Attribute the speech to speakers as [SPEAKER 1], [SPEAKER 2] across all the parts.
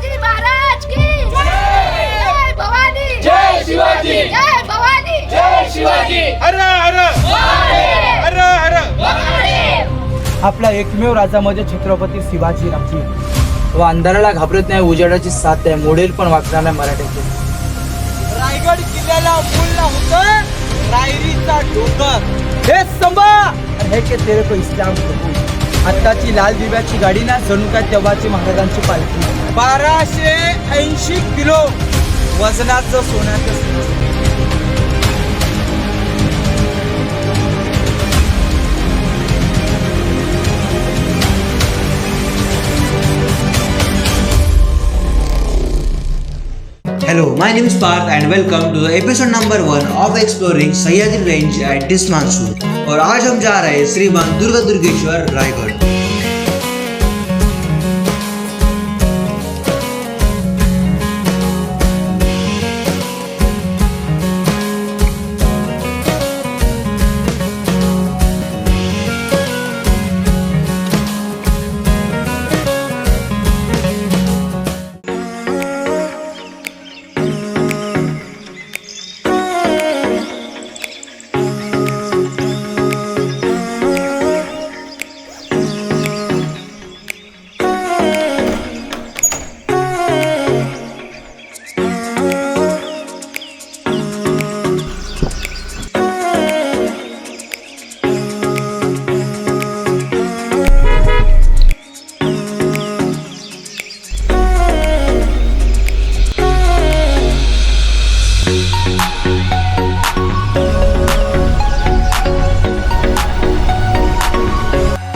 [SPEAKER 1] शिवाजी महाराज की. जय भवानी.
[SPEAKER 2] जय शिवाजी.
[SPEAKER 1] जय भवानी.
[SPEAKER 2] जय शिवाजी.
[SPEAKER 3] हर हर. हर हर.
[SPEAKER 4] आपला एकमेव राजा म्हणजे छत्रपती शिवाजी राजे व अंधाराला घाबरत नाही उजेडाची साथ आहे मोडेल पण वाचणार नाही मराठ्याचे. रायगड किल्ल्याला मूल होतं रायरीचा डोंगर. हे स्तंभ! आणि हे के तेरे को इस्लाम कबूल. आत्ताची लाल दिव्याची गाडी ना जणू काय तेव्हाची महाराजांची पालखी. बाराशे ऐंशी किलो वजनाचं सोन्याचं सिंहासन.
[SPEAKER 5] Hello, my name is Parth and welcome to the episode number one of exploring Sahyadri range at this monsoon और आज हम जा रहे हैं श्रीमान दुर्गा दुर्गेश्वर रायगढ़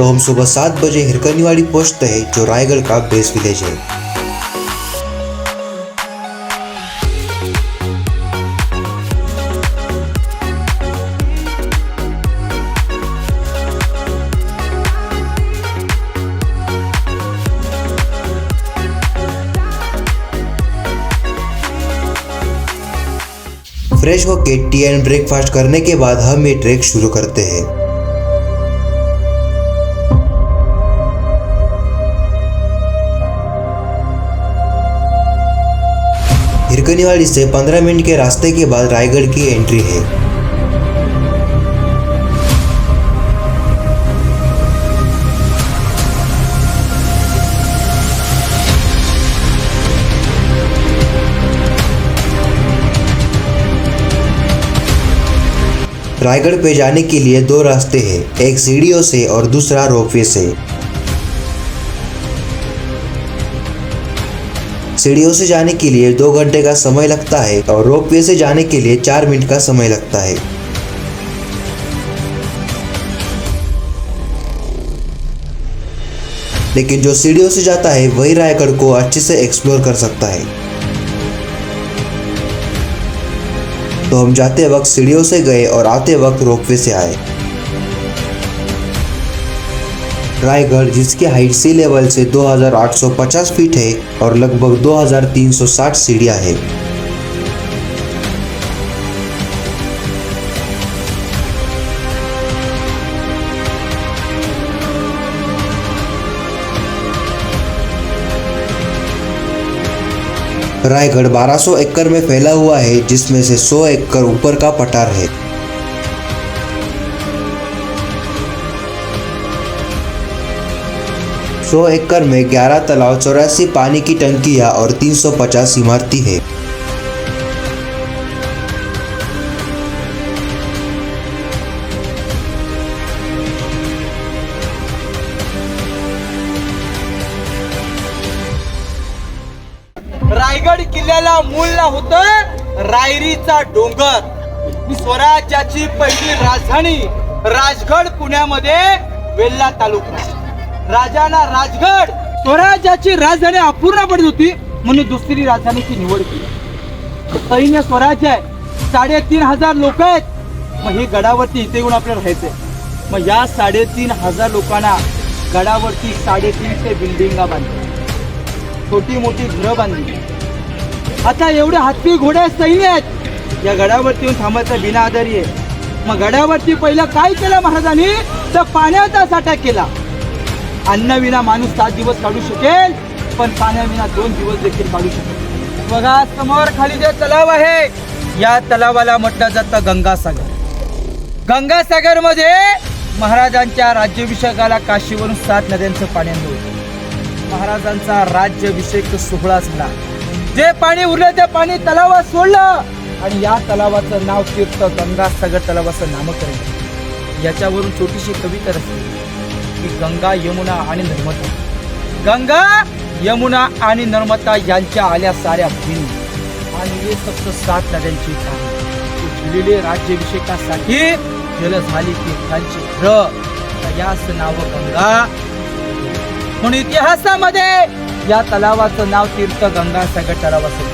[SPEAKER 5] तो हम सुबह सात बजे हिरकनीवाड़ी पहुँचते हैं, जो रायगढ़ का बेस विलेज है। फ्रेश होके टी एंड ब्रेकफास्ट करने के बाद हम ये ट्रैक शुरू करते हैं। हिरकनीवाड़ी से 15 मिनट के रास्ते के बाद रायगढ़ की एंट्री है। रायगढ़ पे जाने के लिए दो रास्ते हैं, एक सीढ़ियों से और दूसरा रोपवे से। सीढ़ियों से जाने के लिए दो घंटे का समय लगता है और रोपवे से जाने के लिए चार मिनट का समय लगता है। लेकिन जो सीढ़ियों से जाता है, वही रायगढ़ को अच्छे से एक्सप्लोर कर सकता है। तो हम जाते वक्त सीढ़ियों से गए और आते वक्त रोपवे से आए। रायगढ़, जिसकी हाइट सी लेवल से 2850 फीट है और लगभग 2360 सीढ़ियाँ है। रायगढ़ 1200 एकड़ में फैला हुआ है, जिसमें से 100 एकड़ ऊपर का पठार है। सौ एकड़ में 11 तालाब चौरासी पानी की टंकियां और 350 इमारती है।
[SPEAKER 4] रायगड किल्ल्याला मूल होतं रायरीचा डोंगर. स्वराज्याची पहिली राजधानी राजगड पुण्यामध्ये वेल्ला तालुका. राजाला राजगड. स्वराज्याची राजधानी अपूर्ण पडत होती म्हणून दुसरी राजधानीची निवड केली. सैन्य स्वराज्य आहे. साडेतीन हजार लोक आहेत. मग हे गडावरती इथे येऊन आपल्याला राहायचंय. मग या साडेतीन हजार लोकांना गडावरती साडेतीनशे बिल्डिंगा बांधली. छोटी मोठी घरं बांधली. आता एवढे हत्ती घोडे सैन्य आहेत. या गडावरती येऊन थांबायचा बिना आधारी आहे. मग गडावरती पहिलं काय केलं महाराजांनी? तर पाण्याचा साठा केला. अन्नविना माणूस सात दिवस काढू शकेल पण पाण्याविना दोन दिवस देखील काढू शकेल बघा समोर खाली जे तलाव आहे या तलावाला म्हटलं जातं गंगासागर. गंगासागरमध्ये महाराजांच्या राज्याभिषेकाला काशीवरून सात नद्यांचं पाणी आणलं महाराजांचा राज्याभिषेक सोहळा झाला. जे पाणी उरलं ते पाणी तलावात सोडलं आणि या तलावाचं नाव तीर्थ गंगासागर तलावाचं नामकरण. याच्यावरून छोटीशी कविता रचली. की गंगा यमुना आणि नर्मदा. गंगा यमुना आणि नर्मदा यांच्या आल्या साऱ्या भिनी आणि हे फक्त सात नद्यांची कहाणी. झुलेले राज्याभिषेकासाठी जल झाली तीर्थांची र याच नाव गंगा. म्हणून इतिहासामध्ये या तलावाचं नाव तीर्थ गंगा गंगासागर तलाव असेल.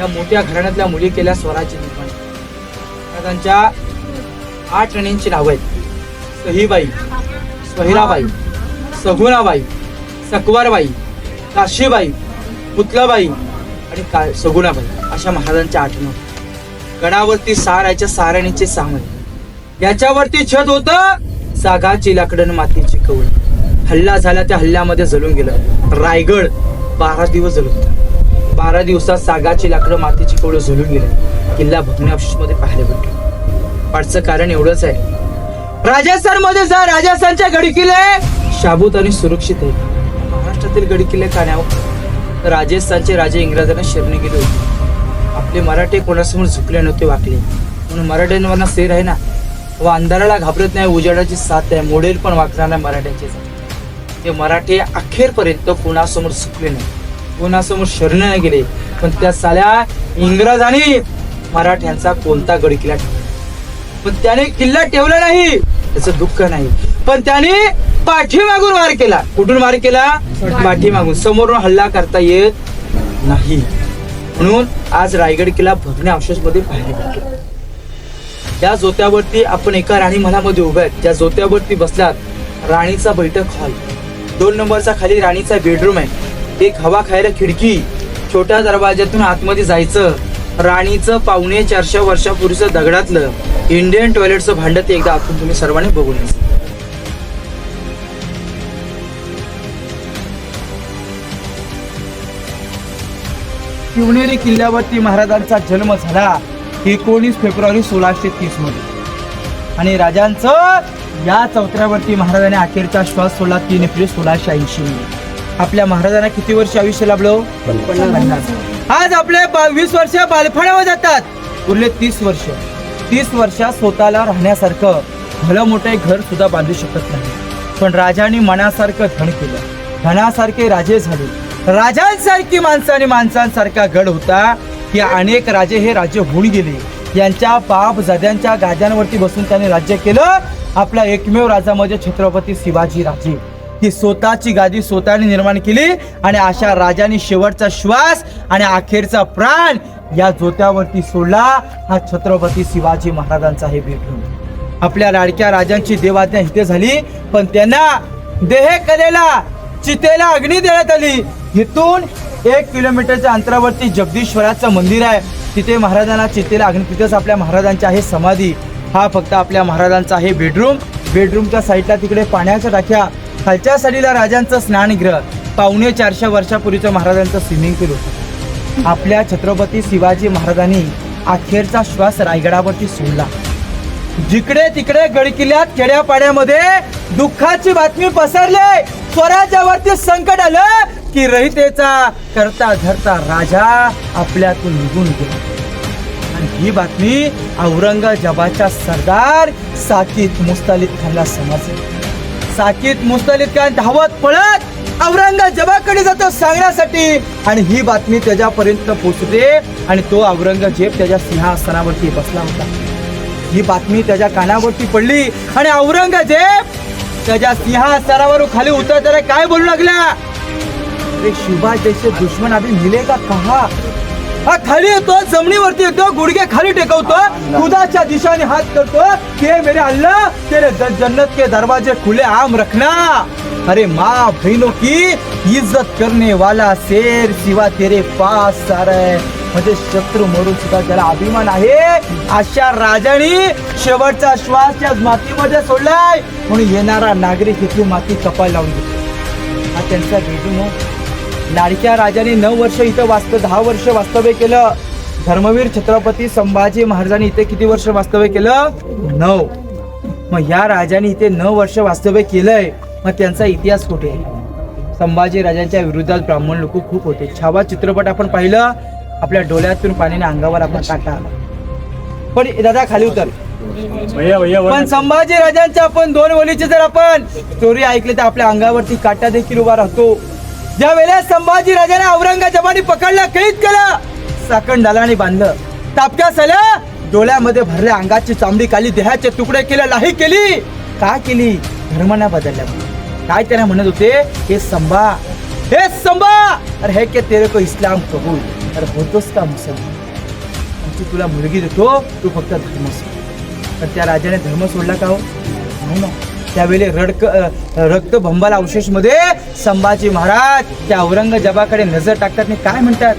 [SPEAKER 4] या मोठ्या घराण्यातल्या मुली केल्या स्वराज्य त्यांच्या आठ राणींची नावं आहेत. सहीबाई स्वहिराबाई सगुणाबाई सकवारबाई काशीबाई पुतलाबाई आणि का सगुणाबाई अशा महाराजांच्या आठ नाव गडावरती सारायच्या साराणीचे सामन याच्यावरती छत होत सागाची लाकडन मातीची कवळ हल्ला झाला त्या हल्ल्यामध्ये जळून गेलं. रायगड बारा दिवस जळून बारा दिवसात सागाची लाकडं मातीची कवळं जळून गेलं. किल्ला भग्नावशेषमध्ये पाहायला भेटलो पाठचं कारण एवढंच आहे. राजस्थानमध्ये जा राजस्थानच्या गडकिले किल्ले शाबूत आणि सुरक्षित आहे महाराष्ट्रातील गडी किल्ले काण्यावर राजस्थानचे राजे इंग्रजांना शरणी गेले होते. आपले मराठे कोणासमोर झुकले नव्हते वाकले. म्हणून मराठ्यांवरना सेर आहे ना व अंधाराला घाबरत नाही उजाडाची साथ आहे मोडेल पण वाकणार नाही मराठ्यांचे ते मराठे अखेरपर्यंत कोणासमोर झुकले नाही. कोणासमोर शरण नाही गेले. पण त्या साल्या इंग्रजांनी मराठ्यांचा कोणता गड किल्ला ठेवला? पण त्याने किल्ला ठेवला नाही. त्याचं दुःख नाही. पण त्याने पाठीमागून वार केला. कुठून वार केला? पाठीमागून समोरून हल्ला करता येत नाही. म्हणून आज रायगड किल्ला भग्न अवशेषमध्ये पाहायला भेटतो त्या जोत्यावरती आपण एका राणी मनामध्ये उभ्या आहेत. त्या जोत्यावरती बसल्यात राणीचा बैठक हॉल. दोन नंबरचा खाली राणीचा बेडरूम आहे. एक हवा खायला खिडकी. छोट्या दरवाज्यातून आतमध्ये जायचं. राणीचं पावणे चारशे वर्षापूर्वीचं दगडातलं इंडियन टॉयलेटचं भांड ते एकदा आतून तुम्ही सर्वांनी बघून शिवनेरी किल्ल्यावरती महाराजांचा जन्म झाला एकोणीस फेब्रुवारी सोळाशे तीसमध्ये आणि राजांचं या चौथऱ्यावरती महाराजांनी अखेरचा श्वास सोडला तीन एप्रिल सोळाशे ऐंशी आपल्या महाराजांना किती वर्ष आयुष्य लाभलं? पन्नास. आज आपले बा- वीस वर्ष बालफाड्यावर जातात. उरले तीस वर्ष. तीस वर्षात स्वतःला राहण्यासारखं भलं मोठं एक घर सुद्धा बांधू शकत नाही. पण राजाने मनासारखं धन केलं. धनासारखे राजे झाले. राजांसारखी माणसं आणि माणसांसारखा गड होता की अनेक राजे हे राज्य होऊन गेले. यांच्या बाप जद्यांच्या गाद्यांवरती बसून त्याने राज्य केलं. आपला एकमेव राजा म्हणजे छत्रपती शिवाजी राजे. ही स्वतःची गादी स्वतःने निर्माण केली आणि अशा राजाने शेवटचा श्वास आणि अखेरचा प्राण या जोत्यावरती सोडला. हा छत्रपती शिवाजी महाराजांचा हे बेडरूम. आपल्या लाडक्या राजांची देवाज्ञा इथे झाली पण त्यांना देह कलेला चितेला अग्नी देण्यात आली. इथून एक किलोमीटरच्या अंतरावरती जगदीश्वराचं मंदिर आहे. तिथे महाराजांना चितेला अग्नी तिथेच आपल्या महाराजांच्या आहे समाधी. हा फक्त आपल्या महाराजांचा आहे बेडरूम. बेडरूमच्या साईडला तिकडे पाण्याच्या टाक्या. खालच्या साडीला राजांचं स्नानगृह. पावणे चारशे वर्षापूर्वीचं महाराजांचं स्विमिंग पूल होतं. आपल्या छत्रपती शिवाजी महाराजांनी अखेरचा श्वास रायगडावरती सोडला. जिकडे तिकडे गडकिल्ल्यात खेड्यापाड्यामध्ये दुःखाची बातमी पसरले. स्वराज्यावरती संकट आलं की रहितेचा करता धरता राजा आपल्यातून निघून गेला. आणि ही बातमी औरंगजेबाच्या सरदार साकीत मुस्तालिद खानला समजली. साकीत मुस्तालिद खान धावत पळत औरंगजेबाकडे जातो सांगण्यासाठी. आणि ही बातमी त्याच्यापर्यंत पोहोचते. आणि तो औरंगजेब त्याच्या सिंहासनावरती बसला होता. ही बातमी त्याच्या कानावरती पडली. आणि औरंगजेब त्याच्या सिंहासनावर खाली उतरताना काय बोलू लागला? अरे शिवाय जैसे दुश्मन अभी मिलेगा कहा? हा खाली येतो जमिनीवरती येतो गुडघे खाली टेकवतो खुदाच्या दिशाने हात करतो. के मेरे अल्लाह तेरे जन्नत के दरवाजे खुले आम रखना. अरे माँ बहनों की इज्जत करने वाला शेर सिवा तेरे पास सारे है। म्हणजे शत्रू मरून सुद्धा त्याला अभिमान आहे। अशा राजाने शेवटचा श्वास त्या मातीमध्ये सोडलाय. म्हणून येणारा नागरिक इथली माती कपाय लावून घेतो हा त्यांचा भेटून लाडक्या राजाने नऊ वर्ष इथं वास्त दहा वर्ष वास्तव्य केलं. धर्मवीर छत्रपती संभाजी महाराजांनी इथे किती वर्ष वास्तव्य केलं? नऊ. मग या राजाने इथे नऊ वर्ष वास्तव्य केलंय. मग त्यांचा इतिहास कुठे आहे? संभाजी राजांच्या विरोधात ब्राह्मण लोक खूप होते. छावा चित्रपट आपण पाहिलं. आपल्या डोळ्यातून पाण्याने अंगावर आपण काटा आला. पण दादा खाली उतर. पण संभाजी राजांच्या आपण दोन वलीचे जर आपण स्टोरी ऐकली तर आपल्या अंगावरती काटा देखील उभा राहतो. ज्या वेळेला संभाजी राजाने औरंगजेबाने पकडलं कैद केलं साकण दालाने बांधलं. तापक्या आलं डोळ्यामध्ये भरल्या अंगाची चांबडी काली देहाचे तुकडे केले लाही केली. का केली? धर्म बदलल्या काय त्याने म्हणत होते? हे संभा हे संभा! अरे हे के तेरे को इस्लाम कबूल. अरे होतोस का मुसलमान? आमची तुला मुलगी देतो तू फक्त धर्म सोड. तर त्या राजाने धर्म सोडला का हो? नाही ना. त्यावेळी रडक अ, रक्तभंबाल संभाजी महाराज त्या औरंगजेबाकडे नजर टाकतात आणि काय म्हणतात?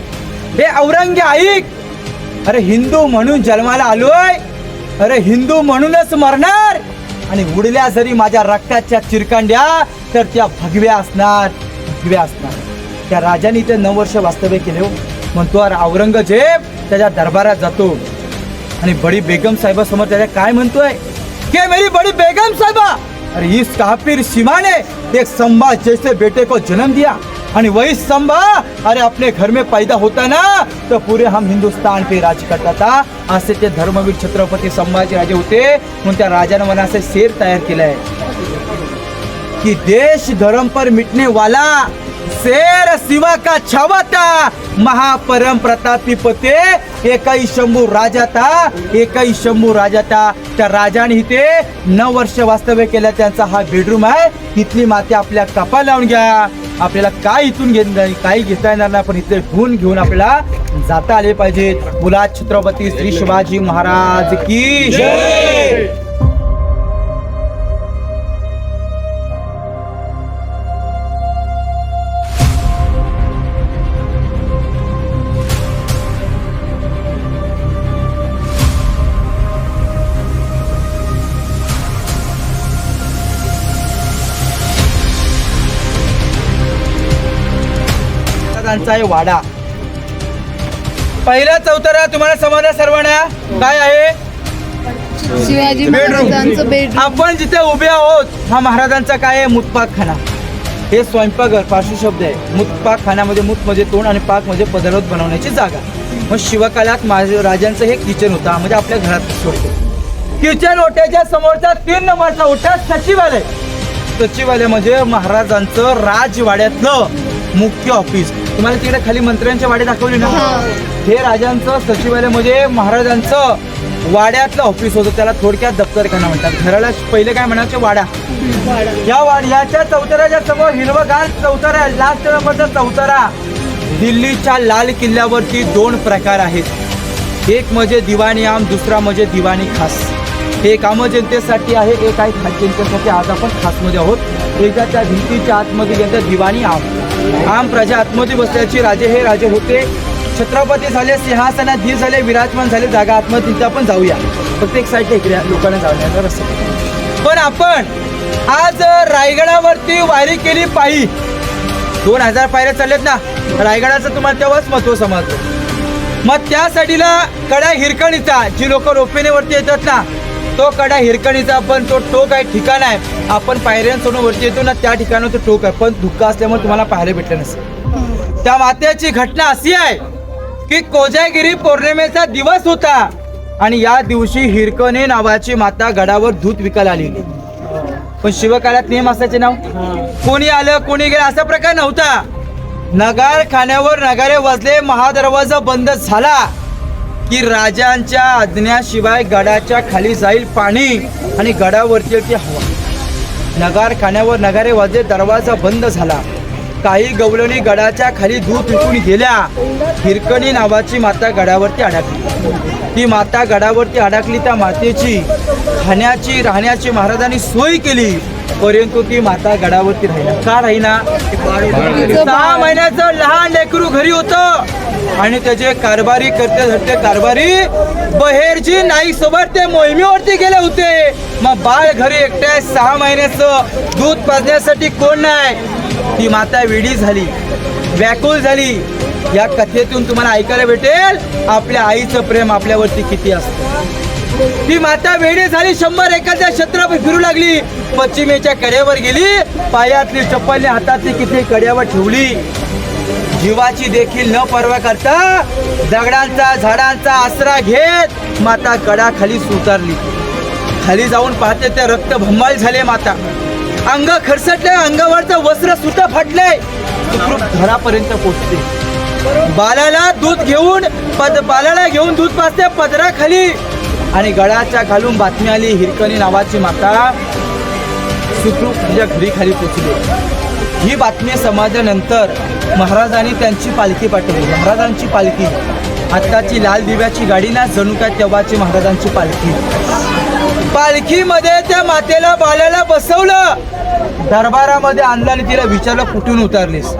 [SPEAKER 4] हे औरंगे ऐक! अरे हिंदू म्हणून जन्माला आलोय. अरे हिंदू म्हणूनच मरणार. आणि उडल्या जरी माझ्या रक्ताच्या चिरकांड्या तर त्या भगव्या असणार भगव्या असणार. त्या राजाने ते नऊ वर्ष वास्तव्य केले हो. म्हणतो अरे औरंगजेब त्याच्या दरबारात जातो. आणि बडी बेगम साहेबा समोर काय म्हणतोय? के मेरी बड़ी बेगम साहेबा और इस काफिर सीमा ने एक संभा जैसे बेटे को जन्म दिया। और वही संभा अरे अपने घर में पैदा होता ना तो पूरे हम हिंदुस्तान पे राज करता था। असे ते धर्मवीर छत्रपती संभाजी राजे होते म्हणून त्या राजानं मला शेर तयार केलाय कि देश धर्म पर मिटने वाला शेर शिवा का छावा था महापरम प्रतापी पते एकही शंभू राजा था एकही शंभू राजा था त्या राजाने इथे नऊ वर्ष वास्तव्य केलं. त्यांचा हा बेडरूम आहे. इथली माती आपल्या कपा लावून घ्या. आपल्याला काय इथून घेत नाही काही घेता येणार नाही पण इथे गुण घेऊन आपल्याला जाता आले पाहिजेत. मुला छत्रपती श्री शिवाजी महाराज की आहे वाडा. पहिला चौथरा तुम्हाला समजला सर्वांना? काय आहे?
[SPEAKER 1] शिवाजी
[SPEAKER 4] बेडरूम
[SPEAKER 1] महाराजांचं बेडरूम
[SPEAKER 4] आपण जिथे उभे आहोत हा महाराजांचा काय आहे? मुतपाक खाना हे स्वयंपाकघर पार्श्व शब्द आहे. मुतपाक खाण्यामध्ये मुत म्हणजे तोंड आणि पाक म्हणजे पदार्थ बनवण्याची जागा. मग शिवकालात राजांचं हे किचन होतं. म्हणजे आपल्या घरात सोडतो. किचन ओट्याच्या समोरचा तीन नंबरचा ओटा सचिवालय. सचिवालय म्हणजे महाराजांचं राजवाड्यातलं मुख्य ऑफिस तुम्हाला तिकडे खाली मंत्र्यांच्या वाडे दाखवले ना? हे. राजांचं सचिवालय म्हणजे महाराजांचं वाड्यातलं ऑफिस होतं. त्याला थोडक्यात दप्तरखाना म्हणतात. घराला पहिले काय म्हणायचे? वाडा. या वाड्याच्या चौताराच्या समोर हिरवगार चौतारा लास्ट नंबरचा चौतारा. दिल्लीच्या लाल किल्ल्यावरती दोन प्रकार आहेत. एक म्हणजे दिवाणी आम दुसरा म्हणजे दिवाणी खास हे काम जनतेसाठी आहे एक आहे खास जनतेसाठी आज आपण खासमध्ये आहोत. ब्रिजाच्या भिंतीच्या आतमध्ये गेलं दिवाणी आम. आम प्रजा आतमध्ये बसल्याचे राजे हे राजे होते. छत्रपती झाले सिंहासनात धीर झाले विराजमान झाले जागा आतमध्ये तिथे आपण जाऊया. प्रत्येक साईडला इकडे लोकांना जाण्याचा रस्ता पण आपण आज रायगडावरती वारी केली पायी. दोन हजार पायऱ्या चालल्यात ना. रायगडाचं तुम्हाला तेव्हाच महत्त्व समजतो मग त्यासाठीला कडा हिरकणीचा जी लोक रोपेने वरती येतात ना तो कडा हिरकणीचा पण तो टोक आहे ठिकाण आहे. आपण पायऱ्यांसोडून वरती येतो ना त्या ठिकाणावर टोक आहे. पण धुक्का असल्यामुळे तुम्हाला पाहायला भेटलं नसेल. त्या मात्याची घटना अशी आहे की कोजागिरी पौर्णिमेचा दिवस होता आणि या दिवशी हिरकणे नावाची माता गडावर दूध विकायला आलेली पण शिवकाळात नियम असायचे नाव? कोणी आलं कोणी गेलं असा प्रकार नव्हता. नगार खाण्यावर नगारे वाजले महादरवाजा बंद झाला. की राजांच्या आज्ञाशिवाय गडाच्या खाली जाईल पाणी आणि गडावरती ती हवा. नगार खाण्यावर नगारे वाजले दरवाजा बंद झाला. काही गवलणी गडाच्या खाली दूध विकून गेल्या. हिरकणी नावाची माता गडावरती अडकली. ती माता गडावरती अडकली त्या मातेची. खाण्याची राहण्याची महाराजांनी सोय केली परंतु ती माता गडावरती राहिना का राहिना सहा महिन्याचं लहान लेकरू घरी होतं. आणि त्याचे कारभारी करते धरते कारभारी बहेरजी नाईक सोबत ते मोहिमेवरती गेले होते. मग बाळ घरी एकट्या सहा महिन्याचं दूध पाजण्यासाठी कोण नाही? ती माता वेडी झाली व्याकुळ झाली. या कथेतून तुम्हाला ऐकायला भेटेल आपल्या आईचं प्रेम आपल्यावरती किती असतं. ती माता वेडी झाली शंभर एकाच्या क्षेत्रावर फिरू लागली. पश्चिमेच्या कड्यावर गेली पायातली चप्पलने हातातली किती कड्यावर ठेवली. जीवाची देखील न पर्वा करता दगडांचा झाडांचा आसरा घेत माता गडाखाली खाली खाली जाऊन पाहते ते रक्त भंबाल झाले माता. अंग खरसटले अंगावरचं वस्त्र सुद्धा फाटले घरापर्यंत पोचते. बालाला दूध घेऊन पद बालाला घेऊन दूध पाचते पदराखाली. आणि गळाच्या घालून बातमी आली हिरकणी नावाची माता सुखरूप तुझ्या घरी खाली पोचली. ही बातमी समाजानंतर महाराजांनी त्यांची पालखी पाठवली. महाराजांची पालखी. आत्ताची लाल दिव्याची गाडी ना जणू काय तेव्हाची महाराजांची पालखी. पालखीमध्ये त्या मातेला बाल्याला बसवलं. दरबारामध्ये आणलं आणि तिला विचारलं कुठून उतरलीस?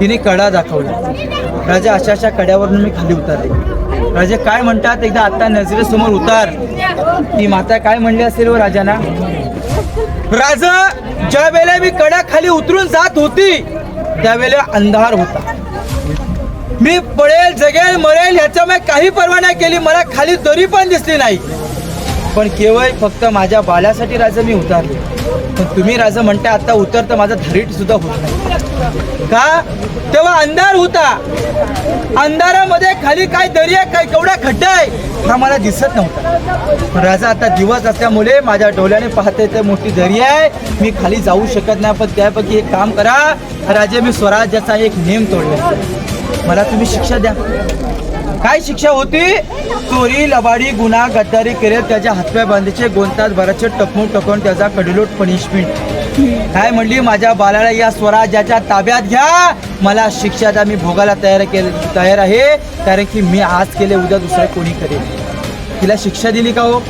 [SPEAKER 4] तिने कडा दाखवला. राजा अशा अशा कड्यावरून मी खाली उतरले. राजे काय म्हणतात? एकदा आत्ता नजरेसमोर उतार. ती माता काय म्हणली असेल हो व राजाना? राजा ज्या वेळेला मी कडा खाली उतरून जात होती त्यावेळेला अंधार होता. मी पळेल जगेल मरेल ह्याचा मी काही पर्वा नाही केली मला खाली दरी पण दिसली नाही. पण केवळ फक्त माझ्या बाल्यासाठी राजा मी उतारले. पण तुम्ही राजा म्हणता आता उतर तर माझा धरीट सुद्धा होत नाही. का? तेव्हा अंधार होता. अंधारामध्ये खाली काय दरी आहे काय केवढा खड्डा आहे हा मला दिसत नव्हता. पण राजा आता दिवस असल्यामुळे माझ्या डोळ्याने पाहते तर मोठी दरी आहे. मी खाली जाऊ शकत नाही पण त्यापैकी एक काम करा. राजे मी स्वराज्याचा एक नियम तोडला. मला तुम्ही शिक्षा द्या. काय शिक्षा होती? चोरी लबाडी गुन्हा गद्दारी केले त्याच्या हातपाय बांधीचे गोंतात भराचे टकमून टकून त्याचा कडलोट पनिशमेंट. काय म्हणली? माझ्या बालाला या स्वराज्याच्या ताब्यात घ्या. मला शिक्षा द्या मी भोगायला तयार केले तयार आहे. कारण की मी आज केले उद्या दुसरं कोणी करेल. तिला शिक्षा दिली का हो?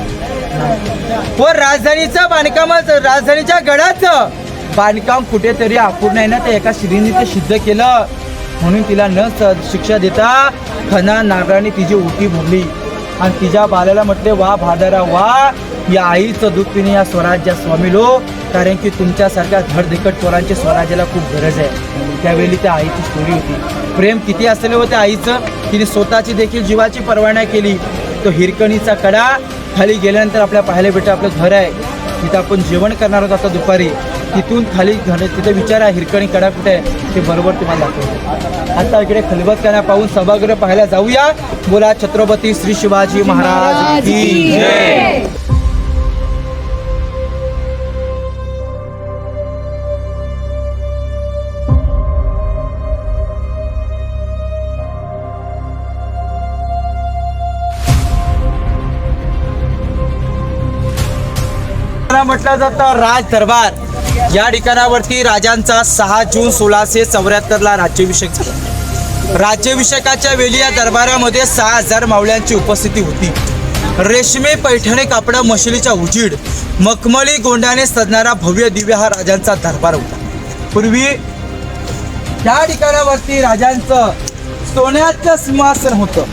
[SPEAKER 4] व राजधानीचं बांधकामाचं राजधानीच्या गडाचं बांधकाम कुठेतरी अपूर्ण आहे ना ते एका श्रीनी ते सिद्ध केलं. म्हणून तिला न स- शिक्षा देता खना नागराने तिची उठी भरली. आणि तिच्या बाल्याला म्हटले वा भादारा वा या आईचं दूध पिणे या स्वराज्या स्वामी लोक कारण की तुमच्यासारख्या धडधिकट पोरांची स्वराज्याला खूप गरज आहे. त्यावेळी त्या आईची स्टोरी होती. प्रेम किती असलेलं होतं आईचं? तिने स्वतःची देखील जीवाची पर्वा नाही केली. तो हिरकणीचा कडा खाली गेल्यानंतर आपल्या पाहायला भेटतं आपलं घर आहे. तिथं आपण जेवण करणार आहोत आता दुपारी. तिथून खाली घर तिथे विचारा हिरकणी कडा कुठे आहे? ते बरोबर तुम्हाला दाखवतो. आता इकडे खलबतखाना पाहून सभागृह पाहायला जाऊया. बोला छत्रपती श्री शिवाजी महाराज की म्हटलं जातं राज दरबार. या ठिकाणावरती राजांचा सहा जून सोळाशे चौऱ्याहत्तरला राज्याभिषेक झाला. राज्याभिषेकाच्या वेळी या दरबारामध्ये सहा हजार मावळ्यांची उपस्थिती होती. रेशमी पैठणी कापडा मशिलीचा उजीड मखमली गोंड्याने सजणारा भव्य दिव्य हा राजांचा दरबार होता. पूर्वी त्या ठिकाणावरती राजांचं सोन्याचं सिंहासन होतं.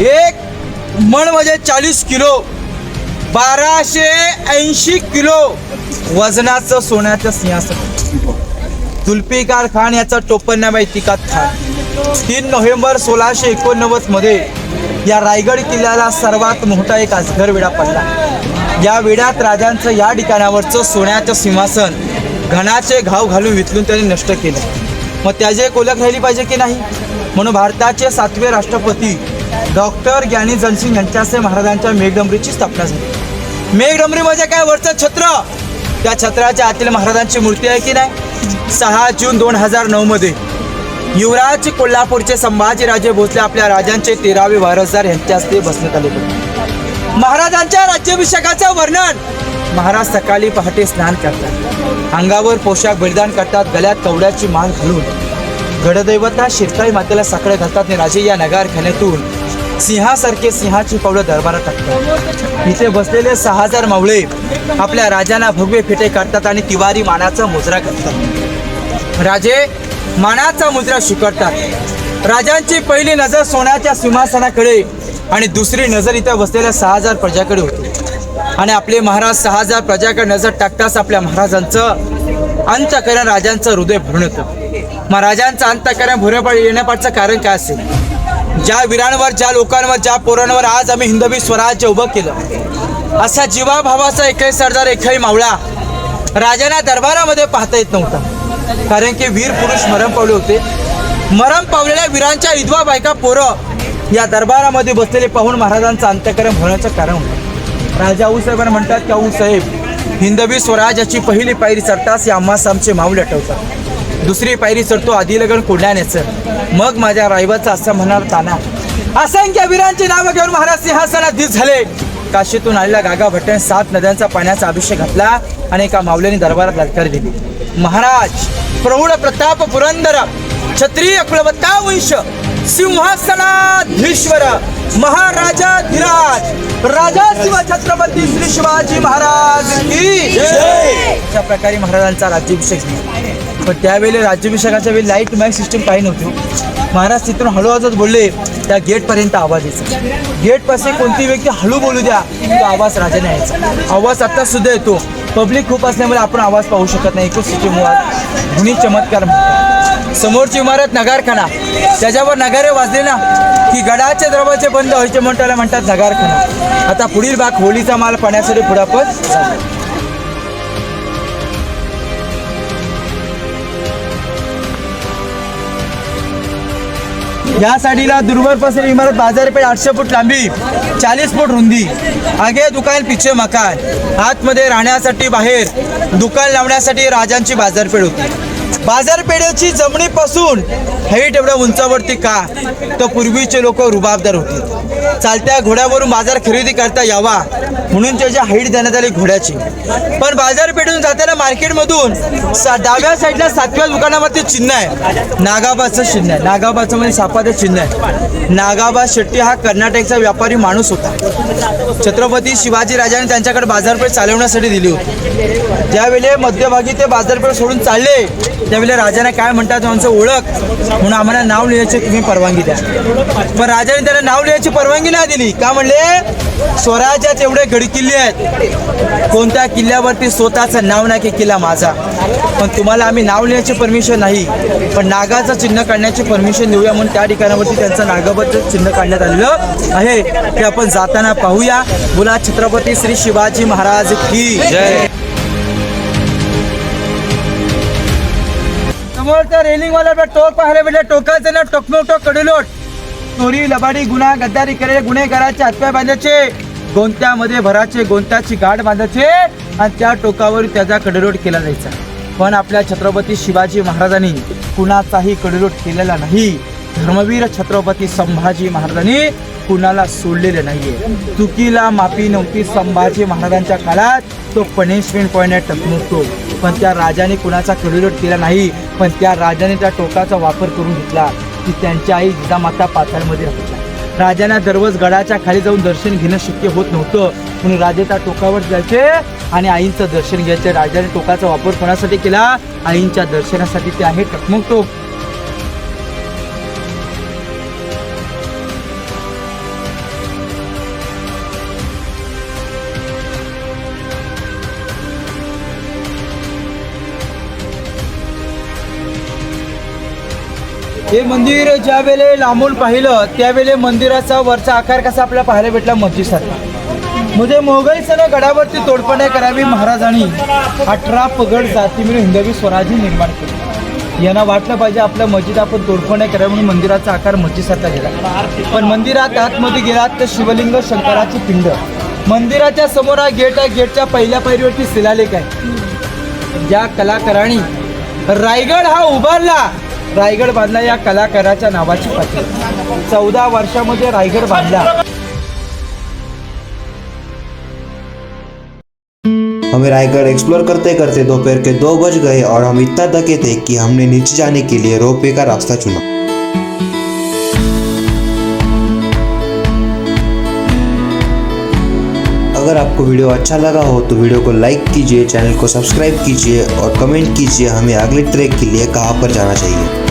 [SPEAKER 4] एक मण म्हणजे चाळीस किलो बाराशे ऐंशी किलो वजनाचं सोन्याचं सिंहासन. जुल्फिकार खान याचं टोपणनामा इतिकात खान. तीन नोव्हेंबर सोळाशे एकोणनव्वदमध्ये या रायगड किल्ल्याला सर्वात मोठा एक अजगर विडा पडला. या विड्यात राजांचं या ठिकाणावरचं सोन्याचं सिंहासन घणाचे घाव घालून विचलून त्यांनी नष्ट केलं. मग त्याची एक ओळख राहिली पाहिजे की नाही? म्हणून भारताचे सातवे राष्ट्रपती डॉक्टर ज्ञानी जनसिंग यांच्यासे महाराजांच्या मेघडंबरीची स्थापना झाली. मेघडमरी म्हणजे काय वरचं छत्र? त्या छत्राच्या आतील महाराजांची मूर्ती आहे की नाही? सहा जून दोन हजार नऊ मध्ये युवराज कोल्हापूरचे संभाजीराजे भोसले आपल्या राजांचे तेरावे वारसदार यांच्या हस्ते बसण्यात आले. होते महाराजांच्या राज्याभिषेकाचं वर्णन. महाराज सकाळी पहाटे स्नान करतात. अंगावर पोशाख बलिदान करतात. गळ्यात कवड्याची मान घालून गडदैवता शिरकाई मातेला साकडे घालतात आणि राजे या नगारखान्यातून सिंहासारखे सिंहाची पावलं दरबारात टाकतात. इथे बसलेले सहा हजार मावळे आपल्या राजांना भगवे फेटे काढतात आणि तिवारी मानाचा मुजरा करतात. राजे मानाचा मुजरा शिकवतात राजांची पहिली नजर सोन्याच्या सिंहासनाकडे आणि दुसरी नजर इथं बसलेल्या सहा हजार प्रजाकडे होती. आणि आपले महाराज सहा हजार प्रजाकडे नजर टाकताच आपल्या महाराजांचं अंतकरण राजांचं हृदय भरून येतं. महाराजांचं अंतकरण भरून येण्यापाठचं कारण काय असेल? ज्या वीरांवर ज्या लोकांवर ज्या पोरांवर आज आम्ही हिंदवी स्वराज्य उभं केलं. असा जीवाभावाचा एकही सरदार एकही मावळा राजांना दरबारामध्ये पाहता येत नव्हता. कारण की वीर पुरुष मरण पावले होते. मरण पावलेल्या वीरांच्या विधवा बायका पोरं या दरबारामध्ये बसलेले पाहून महाराजांचं अंत्यकरण होण्याचं कारण होतं. राजा आऊसाहेबांना म्हणतात की आऊसाहेब हिंदवी स्वराज्याची पहिली पायरी चढताच या आम्हास आमचे माऊले आठवतात. दुसरी पायरी चढतो आदिलगण कोंढाण्याचं मग माझ्या रायबाचा असं म्हणणार ताना. असंख्य वीरांची नावं घेऊन महाराज सिंहासनात दिस झाले. काशीतून आलेल्या गागा भट्ट्याने सात नद्यांचा पाण्याचा अभिषेक घातला आणि एका माऊल्याने दरबारात ललकार दिली. महाराज प्रौढ प्रताप पुरंदर क्षत्रिय कुलवत्ता वंश सिंहासनाधीश्वर महाराजा धीराज राजा शिव छत्रपती श्री शिवाजी महाराज की अशा प्रकारे महाराजांचा राज्याभिषेक झाला. पण त्यावेळी राज्याभिषेकाच्या वेळी लाइट मॅक सिस्टम काही नव्हती. महाराज तिथून हळूहळूच बोलले त्या गेटपर्यंत आवाज यायचा गेटपाशी कोणती व्यक्ती हळू बोलू द्या तो आवाज राजाने यायचा. आवाज आत्तासुद्धा सुद्धा येतो. पब्लिक खूप असल्यामुळे आपण आवाज पाहू शकत नाही एकच सिटी मुळात. चमत्कार समोरची इमारत नगारखाना. त्याच्यावर नगारे वाजले ना की गडाचे दरवाजे बंद व्हायचे म्हणताना म्हणतात नगारखाना. आता पुढील भाग होळीचा माल पाण्यासाठी पुढे या साडीला दुर्वर पसरी इमारत बाजारपेठ आठशे फूट लांबी चाळीस फूट रुंदी आगे दुकान पिछे मकान. आतमध्ये राहण्यासाठी बाहेर दुकान लावण्यासाठी राजांची बाजारपेठ होती. बाजारपेठेची जमिनीपासून हाईट एवढ्या उंचावरती का? तर पूर्वीचे लोक रुबाबदार होते. चालत्या घोड्यावरून बाजार खरेदी करता यावा म्हणून त्याची हाईट देण्यात आली घोड्याची. पण बाजारपेठून जाताना मार्केटमधून सा डाव्या साईडला सातव्या दुकानावरती चिन्ह आहे. नागाबाचं चिन्ह आहे. नागाबाचं म्हणजे सापाचं चिन्ह आहे. नागाबा शेट्टी हा कर्नाटकचा व्यापारी माणूस होता. छत्रपती शिवाजी राजाने त्यांच्याकडे बाजारपेठ चालवण्यासाठी दिली होती. त्यावेळी मध्यभागी ते बाजारपेठ सोडून चालले त्यावेळी राजाने काय म्हणतात त्यांचं ओळख म्हणून आम्हाला नाव लिहायची तुम्ही परवानगी द्या. पण राजाने त्याला नाव लिहायची परवानगी नाही दिली. का म्हणले? स्वराज्यात एवढे गडकिल्ले आहेत. कोणत्या किल्ल्यावरती स्वतःचं नाव नाही की किल्ला माझा. पण तुम्हाला आम्ही नाव लिहायची परमिशन नाही. पण नागाचं चिन्ह काढण्याची परमिशन देऊया म्हणून त्या ठिकाणावरती त्यांचं नागाबद्दल चिन्ह काढण्यात आलेलं आहे. ते आपण जाताना पाहूया. बोला छत्रपती श्री शिवाजी महाराज की जय. समोरच्या रेलिंग वाला टोक पाहायला भेटले म्हणजे टोकाचे ना टोकमोटो कडुलोट चोरी लबाडी गुन्हा गद्दारी केलेले गुन्हेगाराचे हातपाय बांधायचे. गोंत्यामध्ये भराचे गोंत्याची गाठ बांधायचे आणि त्या टोकावर त्याचा कडलोट केला जायचा. पण आपल्या छत्रपती शिवाजी महाराजांनी कुणाचाही कडलोट केलेला नाही. धर्मवीर छत्रपती संभाजी महाराजांनी कुणाला सोडलेले नाहीये. चुकीला माफी नव्हती संभाजी महाराजांच्या काळात. तो पनिशमेंट पॉईंट टकमकतो पण त्या राजाने कुणाचा कडलोट केला नाही. पण त्या राजाने त्या टोकाचा वापर करून घेतला. की त्यांची आई जिजामाता पाताळमध्ये राहायच्या राजांना दररोज गडाच्या खाली जाऊन दर्शन घेणं शक्य होत नव्हतं. म्हणून राजे त्या टोकावर जायचे आणि आईंचं दर्शन घ्यायचे. राजाने टोकाचा वापर कोणासाठी केला? आईंच्या दर्शनासाठी. ते आहे टकमक टोक हे मंदिर ज्या वेळेला लांबून पाहिलं त्यावेळे मंदिराचा वरचा आकार कसा आपल्याला पाहायला भेटला मस्जिदसारखा. म्हणजे मोगल सण गडावरती तोडपणे करावी महाराजांनी अठरा पगड जाती मिळून हिंदवी स्वराज्य निर्माण केली. यांना वाटलं पाहिजे आपलं मस्जिद आपण तोडपणे करावी म्हणून मंदिराचा आकार मस्जिदसारखा गेला. पण मंदिरात आतमध्ये गेलात तर शिवलिंग शंकराची पिंड. मंदिराच्या समोर हा गेट आहे गेटच्या पहिल्या पायरीवरती शिलालेख आहे. ज्या कलाकारांनी रायगड हा उभारला रायगड बांधला या कलाकाराच्या नावाची पाठी चौदा वर्षामध्ये रायगड बांधला.
[SPEAKER 5] हमें रायगढ़ एक्सप्लोर करते करते दोपहर के दो बज गए और हम इतना थके थे कि हमने नीचे जाने के लिए रोपवे का रास्ता चुना। अगर आपको वीडियो अच्छा लगा हो तो वीडियो को लाइक कीजिए चैनल को सब्सक्राइब कीजिए और कमेंट कीजिए। हमें अगले ट्रैक के लिए कहाँ पर जाना चाहिए?